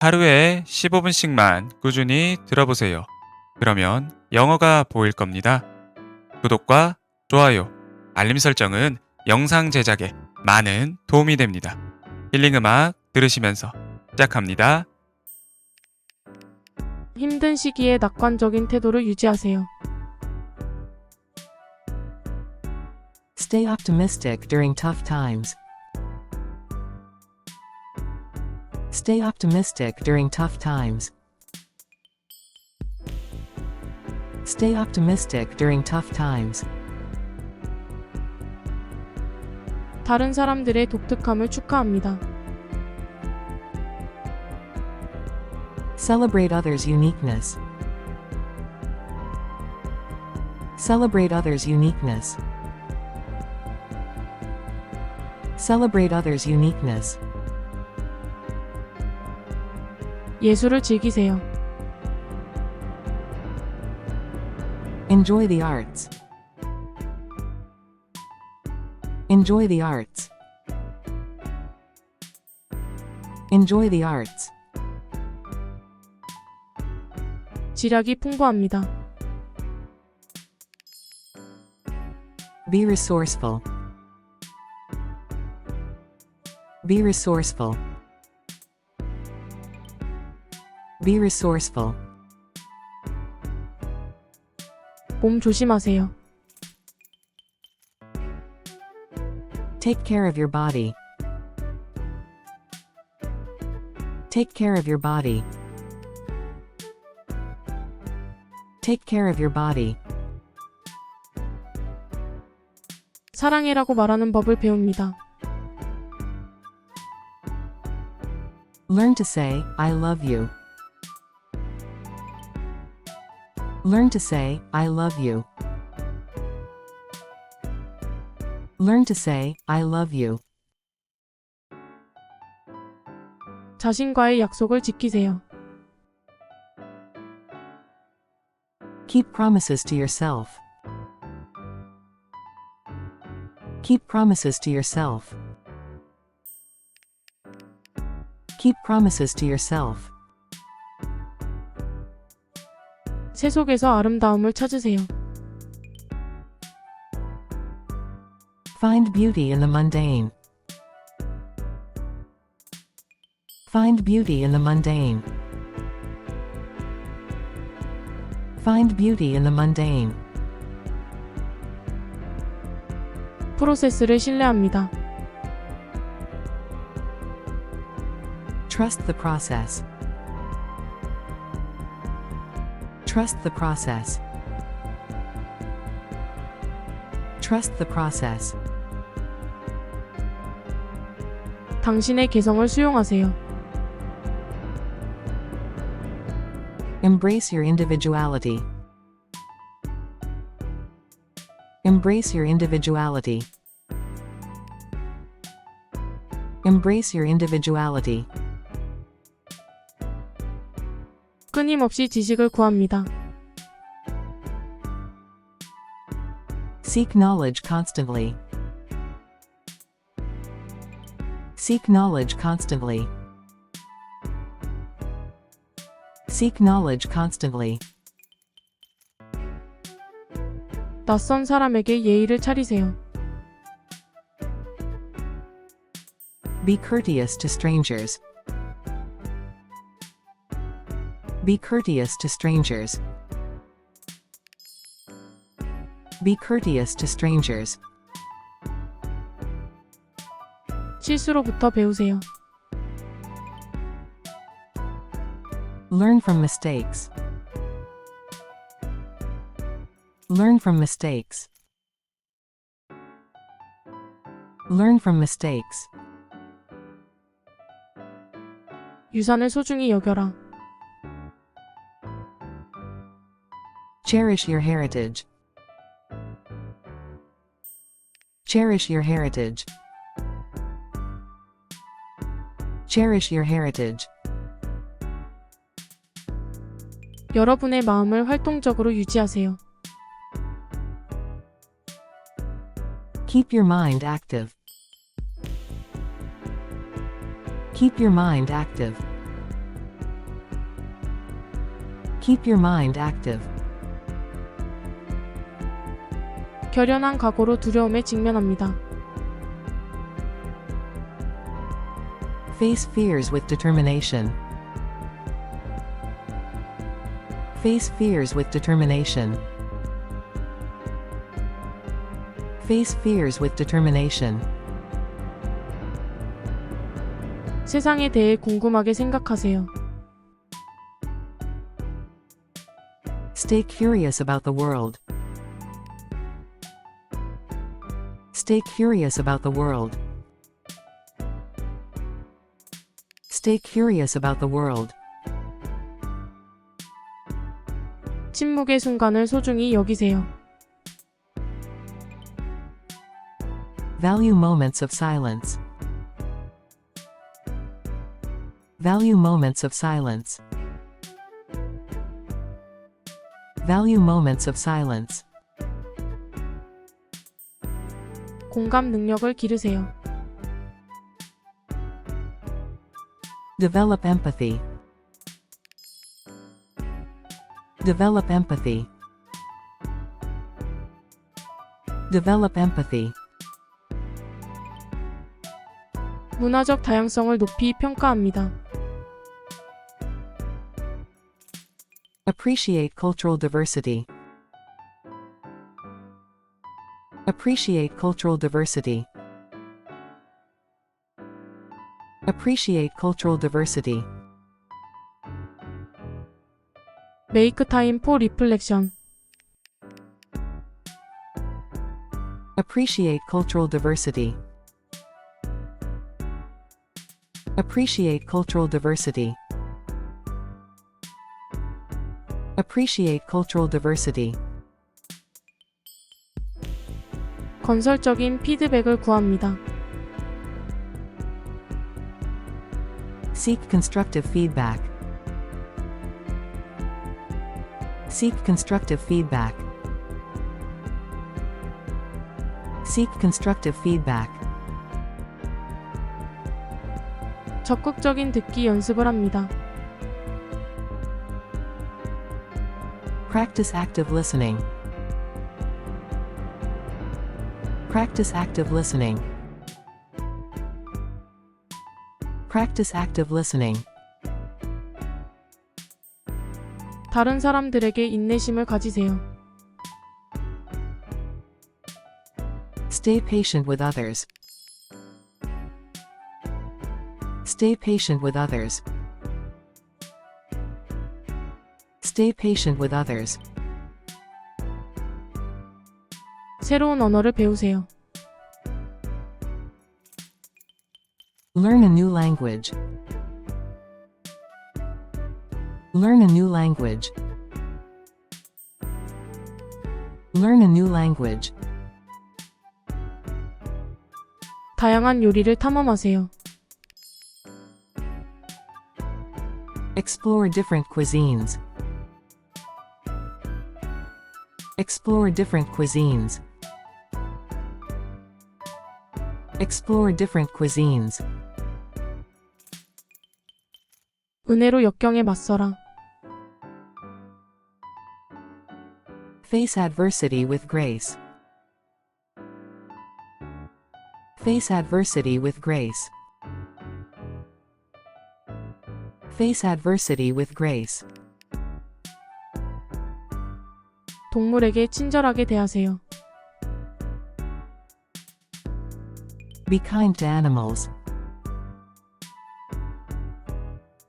하루에 15분씩만 꾸준히 들어보세요. 그러면 영어가 보일 겁니다. 구독과 좋아요, 알림 설정은 영상 제작에 많은 도움이 됩니다. 힐링 음악 들으시면서 시작합니다. 힘든 시기에 낙관적인 태도를 유지하세요. Stay optimistic during tough times. Stay optimistic during tough times. Stay optimistic during tough times. 다른 사람들의 독특함을 축하합니다. Celebrate others' uniqueness. Celebrate others' uniqueness. Celebrate others' uniqueness. 예술을 즐기세요. Enjoy the arts. Enjoy the arts. Enjoy the arts. 지략이 풍부합니다. Be resourceful. Be resourceful. Be resourceful. 몸 조심하세요. Take care of your body. Take care of your body. Take care of your body. 사랑해라고 말하는 법을 배웁니다. Learn to say, I love you. Learn to say, I love you. Learn to say, I love you. 자신과의 약속을 지키세요. Keep promises to yourself. Keep promises to yourself. Keep promises to yourself. 새 속에서 아름다움을 찾으세요. Find beauty in the mundane. Find beauty in the mundane. Find beauty in the mundane. 프로세스를 신뢰합니다. Trust the process. Trust the process. Trust the process. 당신의 개성을 수용하세요. Embrace your individuality. Embrace your individuality. Embrace your individuality. 끊임없이 지식을 구합니다. Seek knowledge constantly. Seek knowledge constantly. Seek knowledge constantly. 낯선 사람에게 예의를 차리세요. Be courteous to strangers. Be courteous to strangers. Be courteous to strangers. 실수로부터 배우세요. Learn from mistakes. Learn from mistakes. Learn from mistakes. 유산을 소중히 여겨라. Cherish your heritage. Cherish your heritage. Cherish your heritage. 여러분의 마음을 활동적으로 유지하세요. Keep your mind active. Keep your mind active. Keep your mind active. 결연한 각오로 두려움에 직면합니다. Face fears with determination. Face fears with determination. Face fears with determination. 세상에 대해 궁금하게 생각하세요. Stay curious about the world. Stay curious about the world. Stay curious about the world. 침묵의 순간을 소중히 여기세요. Value moments of silence. Value moments of silence. Value moments of silence. 공감 능력을 기르세요. Develop empathy. Develop empathy. Develop empathy. 문화적 다양성을 높이 평가합니다. Appreciate cultural diversity. Appreciate cultural diversity. Appreciate cultural diversity. Make time for reflection. Appreciate cultural diversity. Appreciate cultural diversity. Appreciate cultural diversity. 건설적인 피드백을 구합니다. Seek constructive feedback. Seek constructive feedback. Seek constructive feedback. 적극적인 듣기 연습을 합니다. Practice active listening. Practice active listening. Practice active listening. 다른 사람들에게 인내심을 가지세요. Stay patient with others. Stay patient with others. Stay patient with others. 새로운 언어를 배우세요. Learn a new language. Learn a new language. Learn a new language. 다양한 요리를 탐험하세요. Explore different cuisines. Explore different cuisines. Explore different cuisines. 은혜로 역경에 맞서라. Face adversity with grace. Face adversity with grace. Face adversity with grace. 동물에게 친절하게 대하세요. Be kind to animals.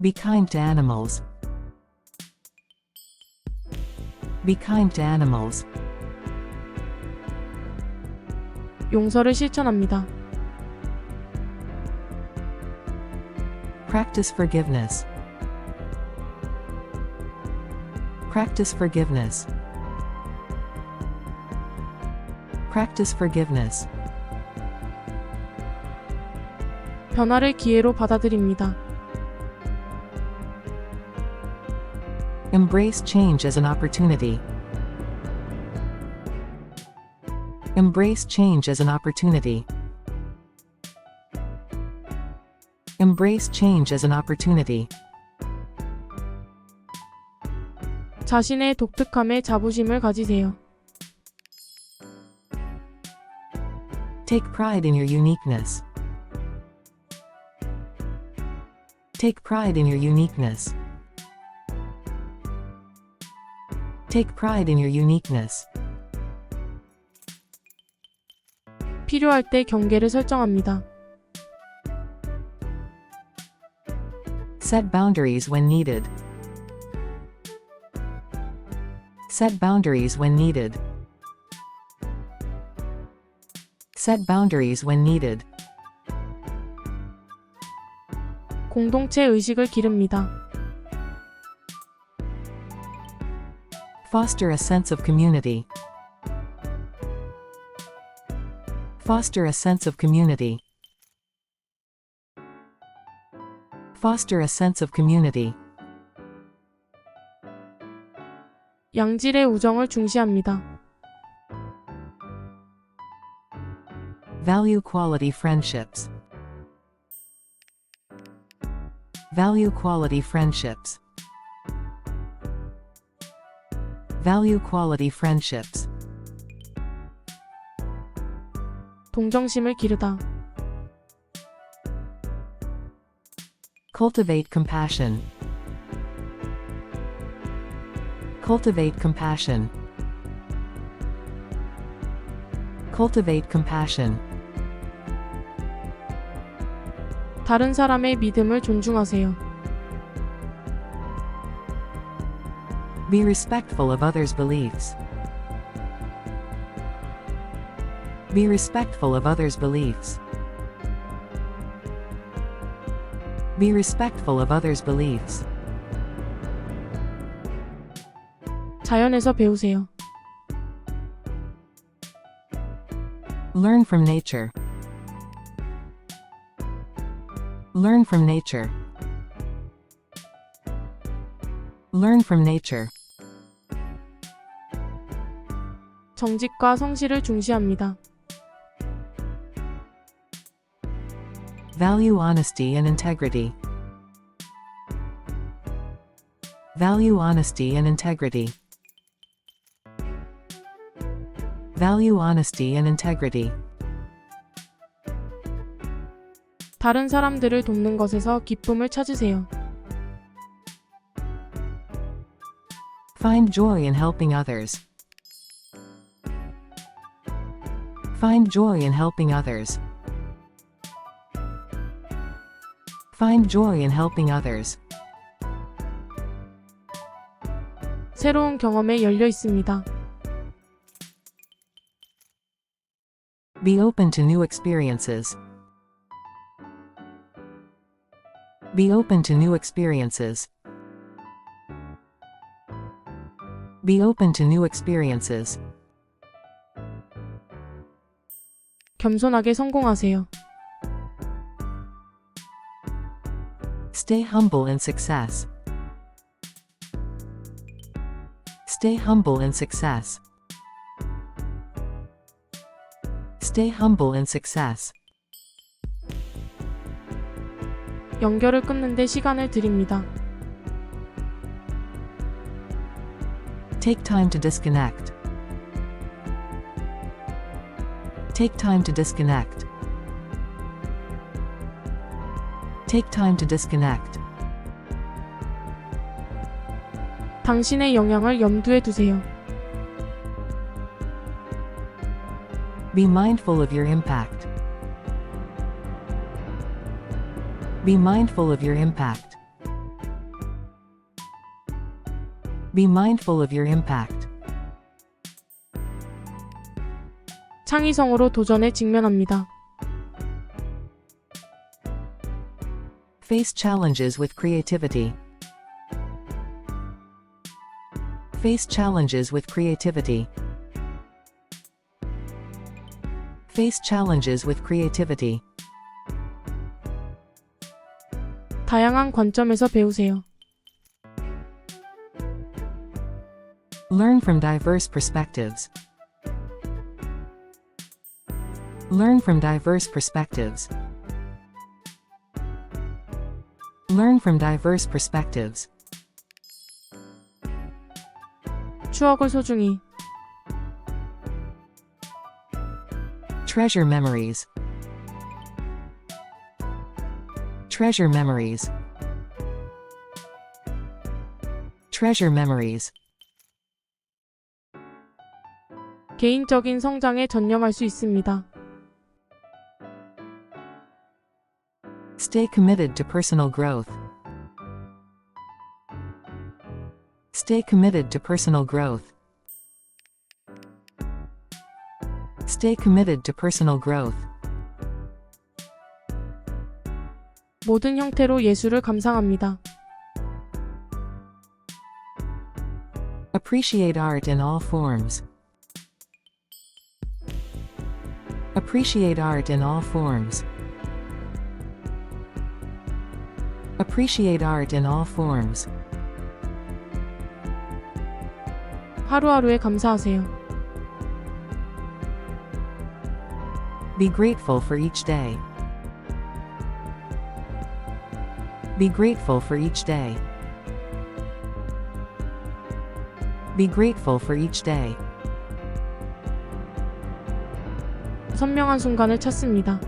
Be kind to animals. Be kind to animals. 용서를 실천합니다. Practice forgiveness. Practice forgiveness. Practice forgiveness. 변화를 기회로 받아들입니다. Embrace change as an opportunity. Embrace change as an opportunity. Embrace change as an opportunity. 자신의 독특함에 자부심을 가지세요. Take pride in your uniqueness. Take pride in your uniqueness. Take pride in your uniqueness. 필요할 때 경계를 설정합니다. Set boundaries when needed. Set boundaries when needed. Set boundaries when needed. 공동체 의식을 기릅니다. Foster a sense of community. Foster a sense of community. Foster a sense of community. 양질의 우정을 중시합니다. Value quality friendships. Value quality friendships. Value quality friendships. 동정심을 기르다. Cultivate compassion. Cultivate compassion. Cultivate compassion. 다른 사람의 믿음을 존중하세요. Be respectful of others' beliefs. Be respectful of others' beliefs. Be respectful of others' beliefs. 자연에서 배우세요. Learn from nature. Learn from nature. Learn from nature. 정직과 성실을 중시합니다. Value honesty and integrity. Value honesty and integrity. Value honesty and integrity. 다른 사람들을 돕는 것에서 기쁨을 찾으세요. Find joy in helping others. Find joy in helping others. Find joy in helping others. 새로운 경험에 열려 있습니다. Be open to new experiences. Be open to new experiences. Be open to new experiences. 겸손하게 성공하세요. Stay humble in success. Stay humble in success. Stay humble in success. 연결을 끊는데 시간을 드립니다. Take time to disconnect. Take time to disconnect. Take time to disconnect. 당신의 영향을 염두에 두세요. Be mindful of your impact. Be mindful of your impact. Be mindful of your impact. 창의성으로 도전에 직면합니다. Face challenges with creativity. Face challenges with creativity. Face challenges with creativity. 다양한 관점에서 배우세요. Learn from diverse perspectives. Learn from diverse perspectives. Learn from diverse perspectives. 추억을 소중히. Treasure memories. Treasure memories. Treasure memories. 개인적인 성장에 전념할 수 있습니다. Stay committed to personal growth. Stay committed to personal growth. Stay committed to personal growth. 모든 형태로 예술을 감상합니다. Appreciate art in all forms. Appreciate art in all forms. Appreciate art in all forms. 하루하루에 감사하세요. Be grateful for each day. Be grateful for each day. Be grateful for each day. 선명한 순간을 찾습니다.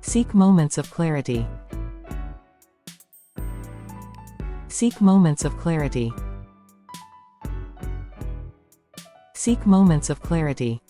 Seek moments of clarity. Seek moments of clarity. Seek moments of clarity.